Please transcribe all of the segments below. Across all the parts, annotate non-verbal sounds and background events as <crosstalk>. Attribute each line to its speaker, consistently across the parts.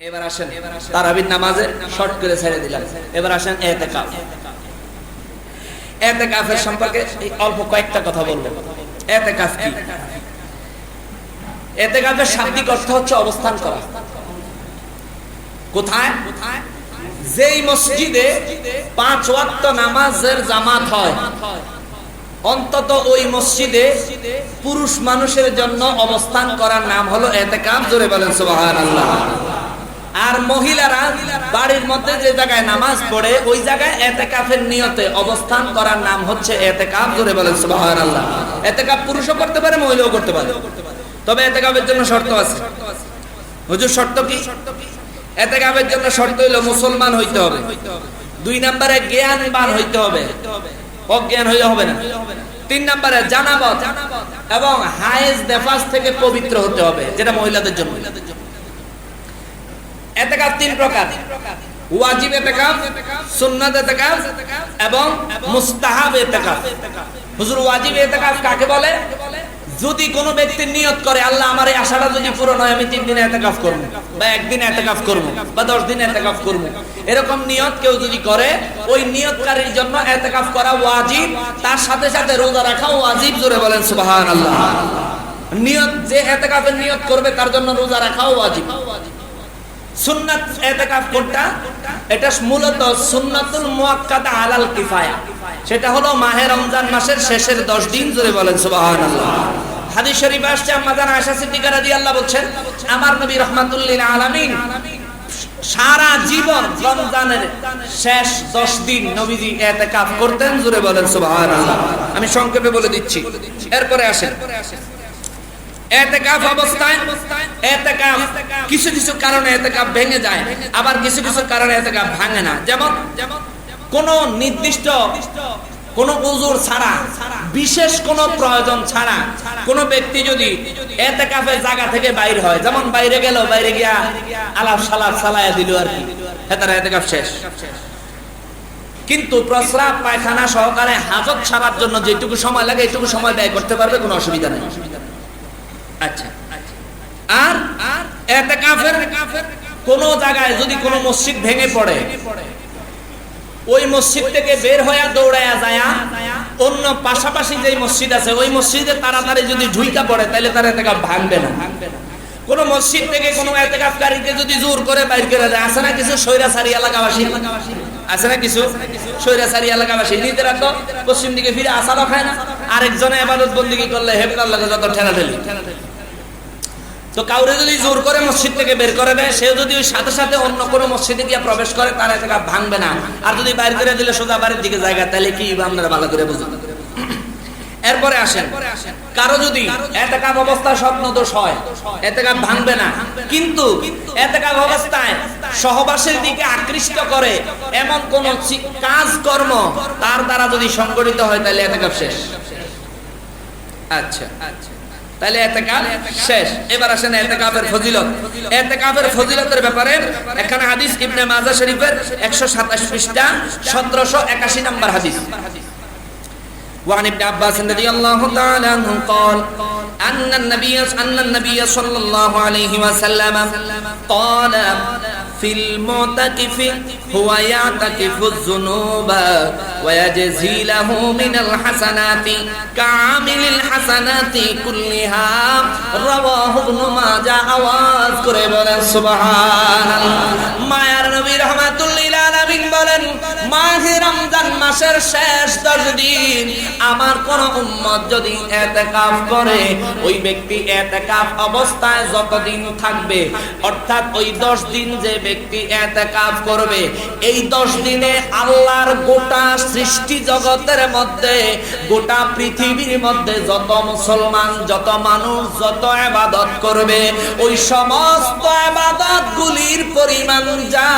Speaker 1: এবার আসেন, তারাবির নামাজে শর্ট করে ছেড়ে দিলাম। এবার আসেন এতেকাফ। এতেকাফের সম্পর্কে এই অল্প কয়েকটা কথা বলব। এতেকাফ কি? এতেকাফের শাব্দিক অর্থ হচ্ছে অবস্থান করা। কোথায়? যেই মসজিদে পাঁচ ওয়াক্ত নামাজের জামাত হয়, অন্তত ওই মসজিদে পুরুষ মানুষের জন্য অবস্থান করার নাম হলো এতেকাফ। জোরে বলেন, সুবহানাল্লাহ। আর মহিলারা বাড়ির মধ্যে যে জায়গায় নামাজ পড়ে, ওই জায়গায় এতেকাফের নিয়তে অবস্থান করার নাম হচ্ছে এতেকাফ। জোরে বলেন, সুবহানাল্লাহ। এতেকাফ পুরুষও করতে পারে, মহিলাও করতে পারে। তবে এতেকাফের জন্য শর্ত আছে। হুজুর, শর্ত কি? এতেকাফের জন্য শর্ত হইল মুসলমান হইতে হবে। দুই নম্বরে জ্ঞানবান হইতে হবে। অজ্ঞান হইলে হবে না। তিন নম্বরে জানাবত এবং হায়েজ নেফাস থেকে পবিত্র হতে হবে, যেটা মহিলাদের মহিলাদের জন্য। এতেকাফ তিন প্রকার। ওয়াজিব এতেকাফ, সুন্নাত এতেকাফ এবং মুস্তাহাব এতেকাফ। হুজুর, ওয়াজিব এতেকাফ কাকে বলে? যদি কোনো ব্যক্তি নিয়ত করে, আল্লাহ আমার এই আশাটা যদি পূরণ হয়, আমি তিন দিন এতেকাফ করব বা একদিন এতেকাফ করব বা দশ দিন এতেকাফ করব। এরকম নিয়ত কেউ যদি করে, ওই নিয়তকারীর জন্য এতেকাফ করা ওয়াজিব, তার সাথে সাথে রোজা রাখা ওয়াজিব, জোরে বলেন সুবহানাল্লাহ। নিয়ত, যে এতেকাফের নিয়ত করবে, তার জন্য রোজা রাখাও ওয়াজিব। সুন্নাত এতেকাফ কোনটা? এটা মূলত সুন্নাতুল মুআক্কাদা আলাল কিফায়া। সেটা হলো মাহে রমজান মাসের শেষের 10 দিন ধরে বলেন হাদিস শরীফ আসছে আয়েশা সিদ্দিকা বলছেন, আমার নবী রাহমাতুল আলামিন সারা জীবন রমজানের শেষ 10 দিন নবীজি এতেকাফ করতেন, জোরে বলেন সুবহানাল্লাহ। আমি সংক্ষেপে বলে দিচ্ছি। এরপরে আসেন। কিছু কিছু কারণে এতেকাফ ভেঙে যায়, আবার কিছু কিছু কারণে ভাঙে না। যেমন কোন নির্দিষ্ট কোন উজুর ছাড়া, বিশেষ কোন প্রয়োজন ছাড়া কোন ব্যক্তি যদি জায়গা থেকে বাইর হয়, যেমন বাইরে গেল, বাইরে গিয়া আলাপ সালাপ দিল আর কি। শেষ। কিন্তু প্রস্রাব, পায়খানা সহকারে হাজত ছাড়ার জন্য যেটুকু সময় লাগে এইটুকু সময় ব্যয় করতে পারবে, কোনো অসুবিধা নেই। আচ্ছা। আর এতেকাফের কোন জায়গায় যদি কোন মসজিদ ভেঙে পড়ে, ওই মসজিদ থেকে বের অন্য পাশাপাশি যে মসজিদ আছে, ওই মসজিদে তাড়াতাড়ি যদি ঢুইকা পড়ে তাহলে তার এতেকাফ ভাঙবে না। কোন মসজিদ থেকে কোন যদি জোর করে বাইর করে দেয়, আছে না কিছু সৈরাসারি এলাকাবাসী? আছে না কিছু সৈরাসারি এলাকাবাসী? নিজেরা তো পশ্চিম দিকে ফিরে আসারও খায় না। আরেকজনে এবাদত বন্দিগি করলে যত ঠেলা ঠেলি তো কাউরে যদি জোর করে মসজিদ থেকে বের করে দেয়, সেও যদি ওই সাথে সাথে অন্য কোনো মসজিদে গিয়ে প্রবেশ করে, তার এতে ভাঙবে না। আর যদি বাইর করে দিলে সোজা বাড়ির দিকে জায়গা তাহলে কি আপনারা ভালো করে বুঝুন। এরপরে আসেন। কারও যদি অবস্থায় স্বপ্ন দোষ হয় ভাঙবে না। কিন্তু অবস্থায় সহবাসের দিকে আকৃষ্ট করে এমন কোন কাজ কর্ম তার দ্বারা যদি সংগঠিত হয়, তাহলে এতেকাপ শেষ। আচ্ছা আচ্ছা। তাহলে এতেকাপ শেষ এবার আসেন এতেকাপের ফজিলত এতেকাপের ফজিলতের ব্যাপারে এখানে হাদিস ইবনে মাজাহ শরীফের 127 পৃষ্ঠা 1781 নম্বর হাদিস وعن ابن عباس رضي الله تعالى عنه قال أن النبي أن النبي صلى الله عليه وسلم قال ফিল মুতাকিফি, হুয়া ইয়াতাকিফু যুনুবা, ওয়া ইয়াজজিলাহু মিনাল হাসানাতি কামিলিল হাসানাতি কুল্লিহা। রাওয়াহু ইবনে মাজাহ আওয়াজ করে বলেন, সুবহানাল্লাহ। মায়ার নবী রহমান মাহে রমজান মাসের শেষ 10 দিন আমার কোন উম্মত যদি এতেকাফ করে, ওই ব্যক্তি এতেকাফ অবস্থায় যতদিন থাকবে, অর্থাৎ ওই 10 দিন যে ব্যক্তি এতেকাফ করবে, এই 10 দিনে আল্লাহর গোটা সৃষ্টি জগতের মধ্যে, গোটা পৃথিবীর মধ্যে যত মুসলমান, যত মানুষ, যত ইবাদত করবে, ওই সমস্ত ইবাদত গুলির পরিমাণ যা।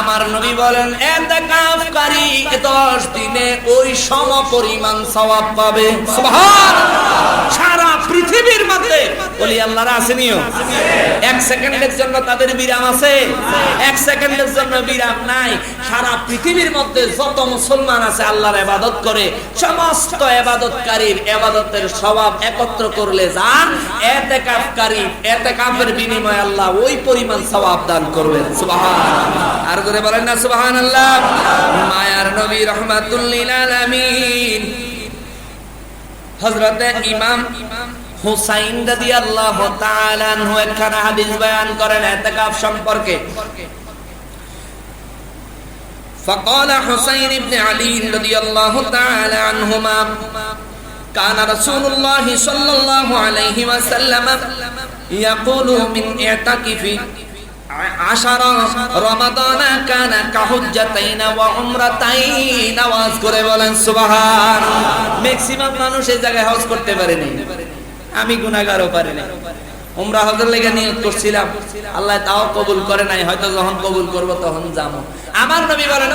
Speaker 1: আমার নবী বলেন এতেকাফকারী 10 দিনে ওই সম পরিমাণ সওয়াব পাবে। সারা পৃথিবীর মধ্যে বলি, আল্লাহরা আসেনিও। এক সেকেন্ডের জন্য তাদের বিরাম আছে। এক সেকেন্ডের জন্য বিরাম নাই। সারা পৃথিবীর মধ্যে যত মুসলমান আছে, আল্লাহর ইবাদত করে, সমস্ত ইবাদতকারীর ইবাদতের স্বভাব একত্র করলে যা এতেকাফকারী, এতেকাফের বিনিময়ে আল্লাহ ওই পরিমাণ সওয়াব দান করবেন। সুবহানাল্লাহ। আর করে বলেন না, সুবহানাল্লাহ। মায়ার নবী রহমাতুল লিল আলামিন। হযরতে ইমাম হুসাইন রাদিয়াল্লাহু তাআলা আনহু একখানা হাদিস বয়ান করেন ইতিকাফ সম্পর্কে فقال حسين بن علي رضي الله تعالى عنهما كان رسول الله صلى الله عليه وسلم يقول من اعتكف عشر رمضان كان كحجتين وعمرتين আওয়াজ করে বলেন সুবহান ম্যাক্সিমাম মানুষ এই জায়গায় হজ করতে পারেনি আমি গুনাহগারও পারিনি উমরা হজের লেগে নিয়ত করছিলাম। আল্লাহ তাও কবুল করে নাই, হয়তো যখন কবুল করব তখন যাব আমার নবী বলেন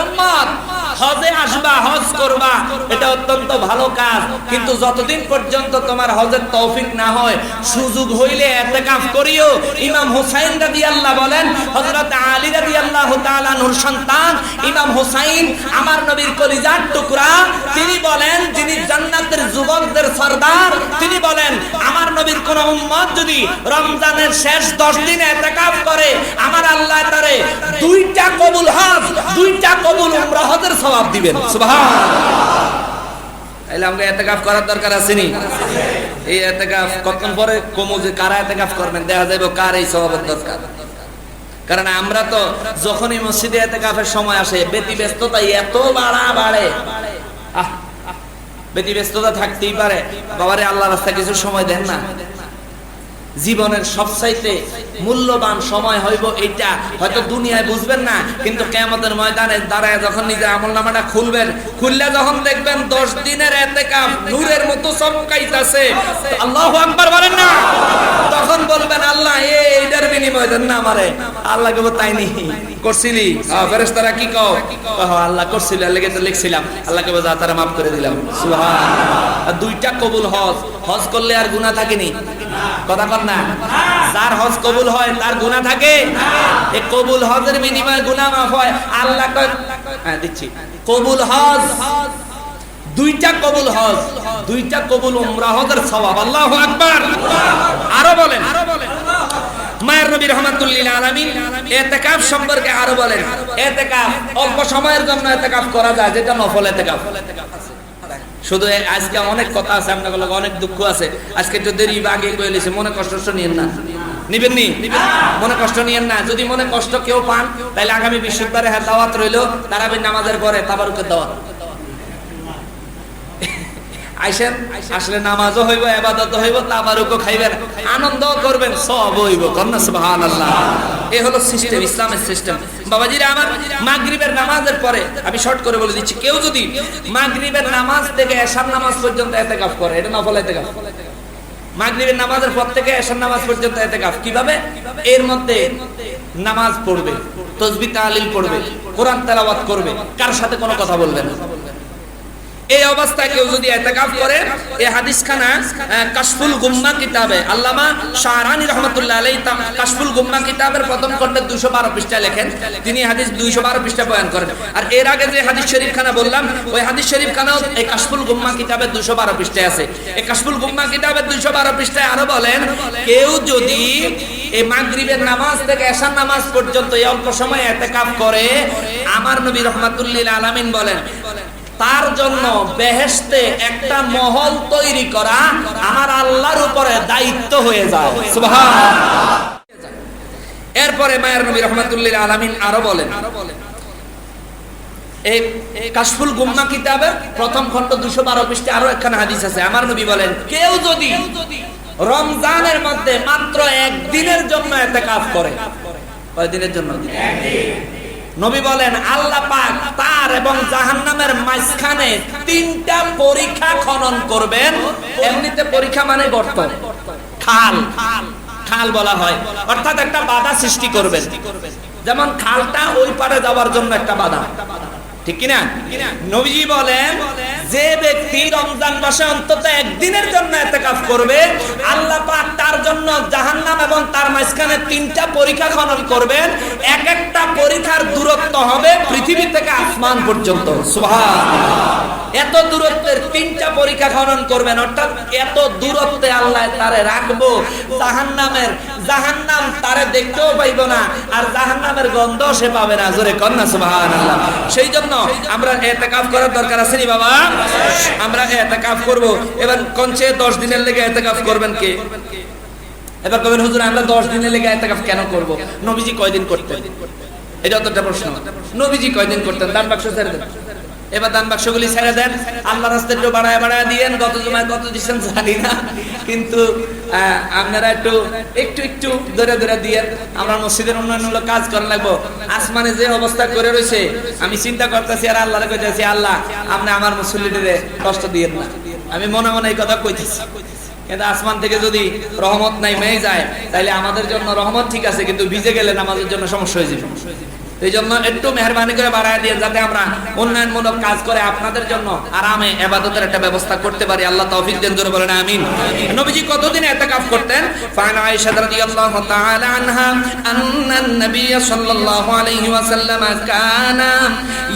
Speaker 1: হজে আসবা, হজ করবা, এটা অত্যন্ত ভালো কাজ। কিন্তু যতদিন পর্যন্ত তোমার হজের তৌফিক না হয়, সুযোগ হইলে ইতিকাফ করিও। ইমাম হুসাইন রাদিয়াল্লাহ বলেন, হযরত আলী রাদিয়াল্লাহু তাআলা নূর সন্তান, ইমাম হুসাইন, আমার নবীর কলিজার টুকরা, তিনি বলেন, যিনি জান্নাতের যুবকদের সরদার, তিনি বলেন উম্মত যদি রমজানের শেষ 10 দিন ইতিকাফ করে, আমার আল্লাহ তারে দুইটা কবুল হজ, দুইটা কবুল উমরা হজের দিবেন। সুবহানাল্লাহ। করার দরকার এই কতক্ষণ পরে? কমু যে কারা করবেন? দেখা যাবে কার এই দরকার। কারণ আমরা তো যখনই মসজিদে এতেকাফের সময় আসে ব্যতি ব্যস্ততা এত বাড়া বাড়ে। ব্যতি ব্যস্ততা থাকতেই পারে। বাবারে আল্লাহ রাস্তা কিছু সময় দেন না। জীবনের সবচাইতে মূল্যবান সময় হইব এইটা। হয়তো দুনিয়ায় বুঝবেন না, কিন্তু কেমতের ময়দানে দাঁড়ায় যখন নিজের আমল নামাটা খুলবেন, খুললে যখন দেখবেন দশ দিনের এতেকাফ, নূরের মতো চমকাইতাছে। আল্লাহ আকবার বলেন না। তখন বলবেন, আল্লাহ এইটার বিনিময় দেন না আমারে। আল্লাহ কেবল তাই নি, করছিলি? ফেরেশতারা কি কও? আল্লাহ করছিল। লেগে তো লিখছিলাম। আল্লাহ কেবল যা তারা মাফ করে দিলাম। সুবহান দুইটা কবুল হজ। হজ করলে আর গুনাহ থাকেনি। কথা কর না। যার হজ কবুল হয়, তার গুনাহ থাকে। এই কবুল হজের বিনিময়ে গুনাহ মাফ হয়। আল্লাহ হ্যাঁ দিচ্ছি। কবুল হজ। দুইটা কবুল হজ। দুইটা কবুল উমরা হজের সওয়াব। আল্লাহু আকবার। আরও বলেন। আরও বলেন মায়ের নবী রহমাতুল্লিল আলামিন ইতিকাফ সম্পর্কে আরও বলেন। ইতিকাফ অল্প সময়ের জন্য ইতিকাফ করা যায়, যেটা নফল ইতিকাফ শুধু আজকে অনেক কথা আছে আপনার লগে অনেক দুঃখ আছে। আজকে তো দেরি বা আগে মনে কষ্ট নিয়ে নিয়েন না। নিবেন নি? মনে কষ্ট নিয়েন না। যদি মনে কষ্ট কেউ পান তাহলে আগামী বৃহস্পতিবারে হ্যাঁ দাওয়াত রইল, তারাবির নামাজের পরে তাবারুকের দাওয়াত। আইসেন, আসলে নামাজও হইব এবাদত হইব, তাবারুকও খাইবেন আনন্দ করবেন, সব হইব, কন্যা সুবহানাল্লাহ। এই হলো সিস্টেম ইসলামের সিস্টেম আমার মাগরিবের নামাজের পরে আমি শর্ট করে বলে দিচ্ছি, কেউ যদি মাগরিবের নামাজ থেকে এশার নামাজ পর্যন্ত ইতিকাফ করে, এটা নফল ইতিকাফ মাগরিবের নামাজের পর থেকে এশার নামাজ পর্যন্ত ইতিকাফ কীভাবে? এর মধ্যে নামাজ পড়বে তসবিহ তাহলিল পড়বে, কোরআন তেলাওয়াত করবে, কার সাথে কোনো কথা বলবে না। এই অবস্থায় কেউ যদি এতেকাফ করে এই হাদিসখানা কাশফুল গুম্মা কিতাবে। আল্লামা শাহরানি রহমতুল্লাহ আলাই কাশফুল গুম্মা কিতাবের প্রথম খণ্ডে দুশো বারো পৃষ্ঠা লেখেন। তিনি হাদিস দুইশো বারো পৃষ্ঠা বয়ান করেন। আর এর আগে যে হাদিস শরীফ খানা বললাম, ওই হাদিস শরীফ খানাও এই কাশফুল গুম্মা কিতাবের দুশো বারো পৃষ্ঠায় আছে। এই কাশফুল গুম্মা কিতাবের দুইশো বারো পৃষ্ঠায় আরও বলেন, কেউ যদি এই মাগরিবের নামাজ থেকে এশার নামাজ পর্যন্ত এই অল্প সময় এতেকাফ করে, আমার নবী রহমাতুল্লিল আলামিন বলেন তার জন্য বেহেশতে একটা মহল তৈরি করা আমার আল্লাহর উপরে দায়িত্ব হয়ে যায়। এরপরে মায়ের নবী রহমাতুল্লিল আলামিন আরও বলেন, এই কাশফুল গুম্মা কিতাবের প্রথম খণ্ড দুশো বারো পৃষ্ঠে আরও একখানা হাদিস আছে। আমার নবী বলেন, কেউ যদি রমজানের মধ্যে মাত্র একদিনের জন্য এতে কাজ করে, কয়দিনের জন্য? নবী বলেন, আল্লাহ পাক তার এবং জাহান্নামের মাঝখানে তিনটা পরীক্ষা খনন করবেন। এমনিতে পরীক্ষা মানে গর্ত। খাল। খাল বলা হয়। অর্থাৎ একটা বাধা সৃষ্টি করবেন। যেমন খালটা ওই পারে যাওয়ার জন্য একটা বাধা। ঠিক কিনা? নবীজি বলেন যে ব্যক্তি রমজান মাসে অন্তত একদিনের জন্য এতেকাফ করবে, আল্লাহ পাক তার জন্য জাহান্নাম এবং তার মাঝখানে তিনটা পরীক্ষা খনন করবেন। এক একটা পরীক্ষার দূরত্ব হবে পৃথিবী থেকে আসমান পর্যন্ত। এত দূরত্বের তিনটা পরীক্ষা খনন করবেন, অর্থাৎ এত দূরত্বে আল্লাহ তারে রাখব, জাহান্নামের জাহান্নাম তারে দেখতেও পাইব না, আর জাহান্নামের গন্ধ সে পাবে না। জোরে কন্যা সুবহানাল্লাহ। সেই জন্য আমরা এতেকাফ করার দরকার আছে বাবা? আমরা এতেকাফ করব। এবার কনচে 10 দিনের লেগে এতেকাফ করবেন কে? এবার কবেন, হুজুর, আমরা 10 দিনের লেগে এতেকাফ কেন করব? নবীজি কয়দিন করতেন? এটা একটা প্রশ্ন। নবীজি কয়দিন করতেন? দান বাক্স ছেড়ে দেন। এবার দান বাক্সগুলি ছেড়ে দেন। আল্লাহ রাস্তায় একটু বাড়ায় বাড়ায় দিয়েন গত জমায় কত দিচ্ছেন জানি না। কিন্তু আপনারা একটু একটু একটু ধরে ধরে দিয়েন। আমরা মসজিদের উন্নয়নমূলক কাজ করা লাগবো। আসমানে যে অবস্থা করে রয়েছে, আমি চিন্তা করতেছি আর আল্লাহরে কইতেছি, আল্লাহ, আপনি আমার মুসল্লিদের কষ্ট দিয়েন না। আমি মনে মনে এই কথা কইতেছি। কিন্তু আসমান থেকে যদি রহমত নাই, মেয়ে যায় তাহলে আমাদের জন্য রহমত ঠিক আছে, কিন্তু ভিজে গেলে আমাদের জন্য সমস্যা হয়ে যাবে। এই জন্য একটু মেহরবানি করে বাড়ায় দিয়ে যাতে আমরা উন্নয়নমূলক কাজ করে আপনাদের জন্য আরামে এবাদতের একটা ব্যবস্থা করতে পারি। আল্লাহ তৌফিক দেন করে বলেন, আমিন। নবীজি কতদিন ইতিকাফ করতেন? ফান আয়েশা রাদিয়াল্লাহু তাআলা আনহা আন্নান নবী সাল্লাল্লাহু আলাইহি ওয়াসাল্লাম কানা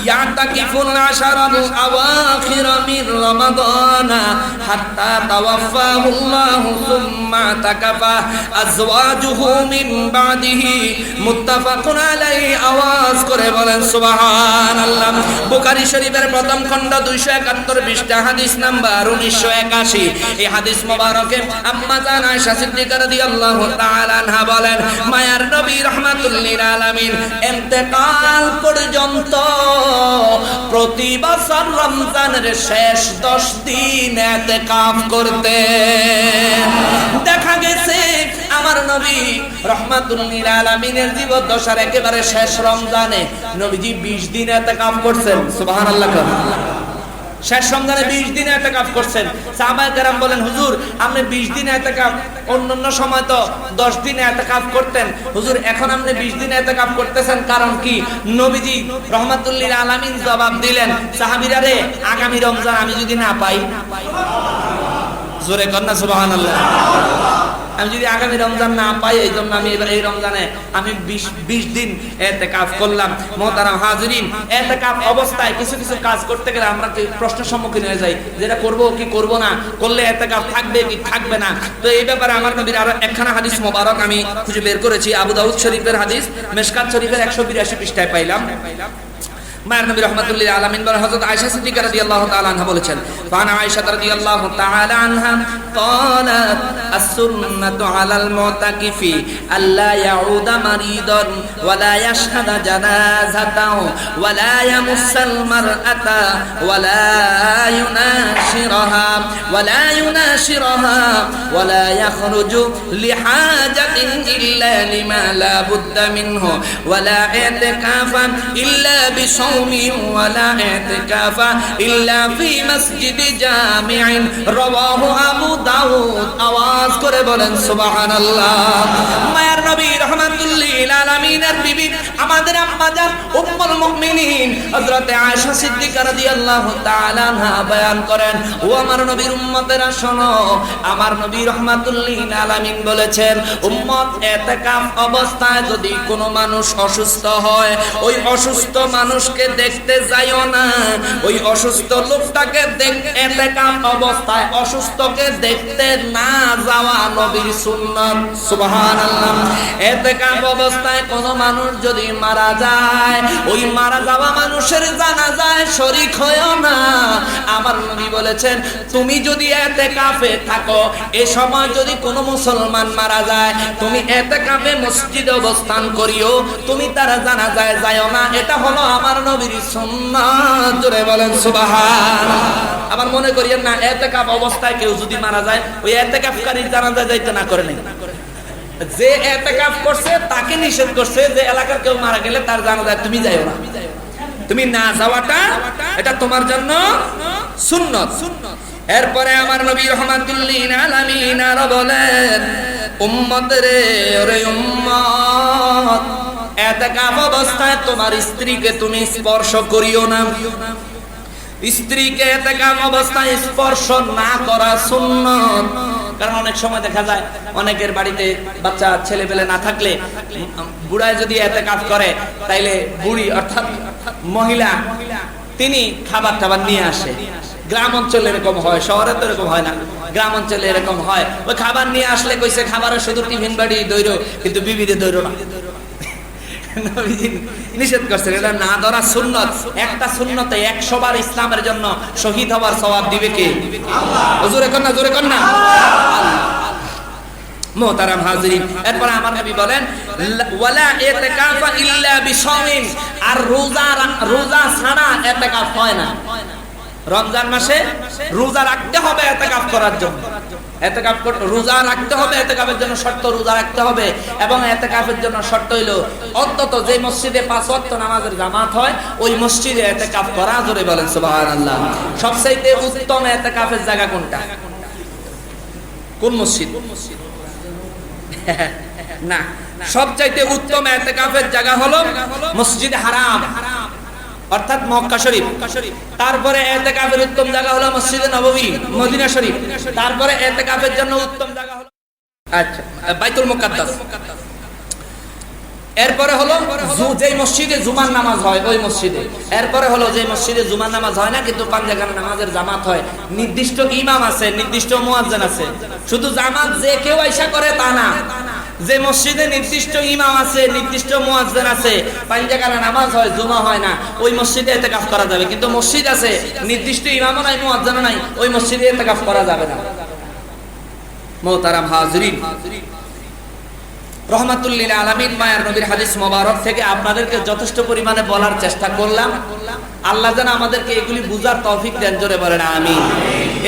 Speaker 1: ইয়াতাকিফুল আশারাল আওয়াখির মিন রমাদান হাত্তা তাওয়াফাহু আল্লাহু সুম্মা তাকাফা আজওয়াজুহু মিন বাদিহি মুত্তাফাকুন আলাইহি আওয়াজ করে বলেন, সুবহানাল্লাহ। বুখারী শরীফের প্রথম খণ্ড 271 পৃষ্ঠা, হাদিস নাম্বার 1981 এই হাদিস মোবারকে আম্মা জান আয়েশা সিদ্দিকা রাদিয়াল্লাহু তাআলা আনহা বলেন, মায়ার নবী রাহমাতুল লিল আলামিন ইন্তেকাল পর্যন্ত প্রতি বছর রমজানের শেষ 10 দিন ইতিকাফ করতে দেখা গেছে আমার নবী রহমাতুল লিল আলামিনের জীবদ্দশার একেবারে শেষ রমজানে নবীজি 20 দিন ইতিকাফ করছেন, সুবহানাল্লাহ শেষ রমজানে বিশ দিন এতেকাফ করছেন। সাহাবায়ে বলেন, হুজুর, আপনি বিশ দিন এতেকাফ, অন্যান্য সময় তো দশ দিন এতেকাফ করতেন। হুজুর, এখন আপনি বিশ দিন এতেকাফ করতেছেন, কারণ কি? নবীজি রহমাতুল্লিল আলামিন জবাব দিলেন, সাহাবিরা রে, আগামী রমজান আমি যদি না পাই? জোরে কন্যা সুবহানাল্লাহ। আমি যদি আগামী রমজান না পাই, এই জন্য আমি এবার এই রমজানে আমি বিশ বিশ দিন এতে কাজ করলাম। মহতারাম হাজরিন এতে কাজ অবস্থায় কিছু কিছু কাজ করতে গেলে আমরা প্রশ্নের সম্মুখীন হয়ে যাই, যেটা করব কি করব না, করলে এতে কাজ থাকবে কি থাকবে না? তো এই ব্যাপারে আমার নবীর আরও একখানা হাদিস মোবারক আমি খুঁজে বের করেছি, আবু দাউদ শরীফের হাদিস, মেশকাত শরীফের একশো বিরাশি পৃষ্ঠায় পাইলাম। মায়ের নবী রহমাতুল্লাহ আলামিন বলেন হযরত আয়েশা সিদ্দিকা রাদিয়াল্লাহু তাআলা আনহা বলেছেন ফান আয়েশা রাদিয়াল্লাহু তাআলা আনহা قالت السنة على المعتكف ألا يعود مريضا ولا يشهد جنازة ولا يمس المرأة ولا يناشرها ولا يناشرها ولا يخرج لحاجة إلا لما لا بد منه ولا اعتكافا إلا بصوم ولا اعتكافا إلا في مسجد جامع رواه أبو দাউদ আওয়াজ করে বলেন সুবহানাল্লাহ মায়ের নবী রহমাতুল্লিল আলামিনের বিবি আমাদের আম্মা জান উম্মুল মুমিনিন হযরত আয়েশা সিদ্দিকা রাদিয়াল্লাহু তাআলা আনহা বয়ান করেন ও আমার নবীর উম্মতেরা শোনো আমার নবী রহমাতুল্লিল আলামিন বলেছেন উম্মত ইতিকাফ অবস্থায় যদি কোনো মানুষ অসুস্থ হয় ওই অসুস্থ মানুষকে দেখতে যাইও না। ওই অসুস্থ লোকটাকে দেখ ইতিকাফ অবস্থায় অসুস্থকে দেখতে না যাওয়া নবীর সুন্নাত। সুবহানাল্লাহ। ইতিকাফ অবস্থায় কোন মানুষ যদি মারা যায়, ওই মারা যাওয়া মানুষের জানাজায় শরীক হয়ও না। আমার নবী বলেছেন, তুমি যদি ইতিকাফে থাকো, এ সময় যদি কোনো মুসলমান মারা যায়, তুমি ইতিকাফে মসজিদে অবস্থান করিও। তুমি তারা জানাজায় যায়ও না। এটা হলো আমার নবীর সুন্নাত, জোরে বলেন সুবহান আবার মনে করিয়েন না ইতিকাফ অবস্থায় কেউ যদি মারা যায়, ওই এতেকাফকারী জানাজা যাইতে না করে নাই। যে এতেকাফ করছে, তাকে নিষেধ করছে যে এলাকার কেউ মারা গেলে তার জানাজা তুমি যাইও না। তুমি না যাওয়াটা, এটা তোমার জন্য সুন্নত। এরপরে আমার নবী রহমাতুল্লিন আলামিন আরও বলেন, উম্মত রে, ওরে উম্মত এতেকাফ অবস্থায় তোমার স্ত্রীকে তুমি স্পর্শ করিও না। স্ত্রীকে এতেকাম অবস্থায় স্পর্শ না করা সুন্নত। কারণ অনেক সময় দেখা যায়, অনেকের বাড়িতে বাচ্চা ছেলে পেলে না থাকলে, বুড়ায় যদি এতে কাজ করে, তাইলে বুড়ি অর্থাৎ মহিলা, তিনি খাবার টাবার নিয়ে আসে। গ্রাম অঞ্চলে এরকম হয়, শহরে তো এরকম হয় না। গ্রাম অঞ্চলে এরকম হয়। ওই খাবার নিয়ে আসলে কইছে খাবারের শুধু টিফিন বাড়ি দৈর কিন্তু বিবিধে দৈর না। নিষেধ করছেন এটা না ধরা সুন্নত। একটা সুন্নতে একশো বার ইসলামের জন্য শহীদ হবার সওয়াব দিবে কে? হুজুরে কন্যা জোরে কন্যা মোহতারাম এরপর আমার নবী বলেন ওয়ালা ইতিকাফা ইল্লা আর রোজা রোজা ছাড়া ইতিকাফ হয় না। রমজান মাসে রোজা রাখতে হবে এতেকাফ করার জন্য। এতেকাফ কর- রোজা রাখতে হবে, এতেকাফের জন্য শর্ত রোজা রাখতে হবে। এবং এতেকাফের জন্য শর্ত হইল, অন্তত যে মসজিদে পাঁচ ওয়াক্ত নামাজের জামাত হয়, ওই মসজিদে এতেকাফ করা জোরে বলেন, সুবহানাল্লাহ। সবচাইতে উত্তম এতেকাফের জায়গা কোনটা? কোন মসজিদ? <laughs> না। সবচাইতে উত্তম এতেকাফের জায়গা হলো মসজিদ হারাম। অর্থাৎ মক্কা শরীফ। তারপরে উত্তম জায়গা হলো মদিনা শরীফ। তারপরে জন্য উত্তম জায়গা হলো আচ্ছা বাইতুল মুকাদ্দাস। এরপরে হলো যেই মসজিদে জুমার নামাজ হয়, ওই মসজিদে। এরপরে হলো যে মসজিদে জুমার নামাজ হয় না, কিন্তু পাঞ্জাগান নামাজের জামাত হয়। নির্দিষ্ট ইমাম আছে, নির্দিষ্ট মুয়াজ্জিন আছে। শুধু জামাত যে কেউ আইসা করে তা না। যে মসজিদে নির্দিষ্ট ইমাম আছে, নির্দিষ্ট মুয়াজ্জিন আছে পাঞ্জাগানা নামাজ হয়, জুমা হয় না, ওই মসজিদে এতেকাফ করা যাবে। কিন্তু মসজিদ আছে, নির্দিষ্ট ইমামও নাই, মুয়াজ্জিনও নাই, ওই মসজিদে এতেকাফ করা যাবে না। হাজরিন রহমাতুল্লিল আলমিন, মায়ার নবীর হাদিস মোবারক থেকে আপনাদেরকে যথেষ্ট পরিমাণে বলার চেষ্টা করলাম। আল্লাহ যেন আমাদেরকে এগুলি বুঝার তৌফিক দেন, জোরে আমি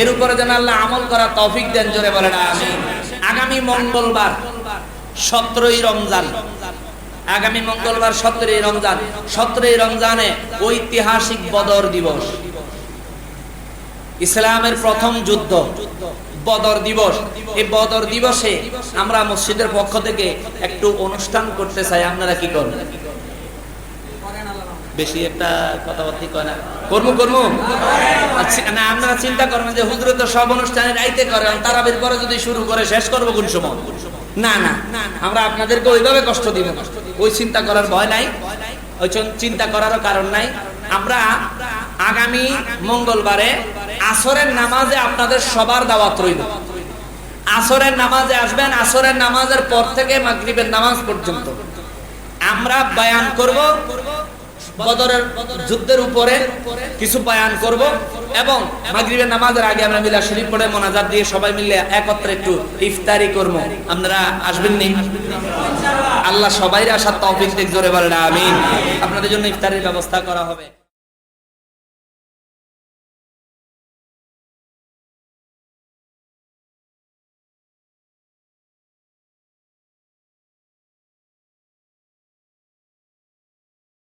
Speaker 1: এর উপরে যেন আল্লাহ আমল করার তৌফিক দেন, জোরে আমি আগামী মঙ্গলবার সতেরোই রমজান। আগামী মঙ্গলবার সতেরোই রমজান। সতেরোই রমজানে ঐতিহাসিক বদর দিবস। ইসলামের প্রথম যুদ্ধ বদর দিবস। এই বদর দিবসে আমরা মসজিদের পক্ষ থেকে একটু অনুষ্ঠান করতে চাই। আপনারা কি করবেন? বেশি একটা কথাবার্তি কয় না। কর্ম কর্ম? আচ্ছা, না আপনারা চিন্তা করবেন যে হুজুরে তো সব অনুষ্ঠানে রাইতে করে তারাবির পরে যদি শুরু করে শেষ করব কোন সময়? না না আমরা আপনাদেরকে ওইভাবে কষ্ট দিব ওই চিন্তা করার ভয় নাই। ওই চিন্তা করারও কারণ নাই। আমরা আগামী মঙ্গলবারে আসরের নামাজে আপনাদের সবার দাওয়াত রইল। আসরের নামাজে আসবেন, আসরের নামাজের পর থেকে মাগরিবের নামাজ পর্যন্ত। আমরা বয়ান করব বদরের যুদ্ধের উপরে কিছু বয়ান করব এবং মাগরিবের নামাজের আগে আমরা মিলা শরীফ পড়ে মোনাজাত দিয়ে সবাই মিলে একত্রে একটু ইফতারি করব। আপনারা আসবেন নি আল্লাহ সবাই আসার তৌফিক দিক জোরে বলেন, আমিন। আপনাদের জন্য ইফতারির ব্যবস্থা করা হবে।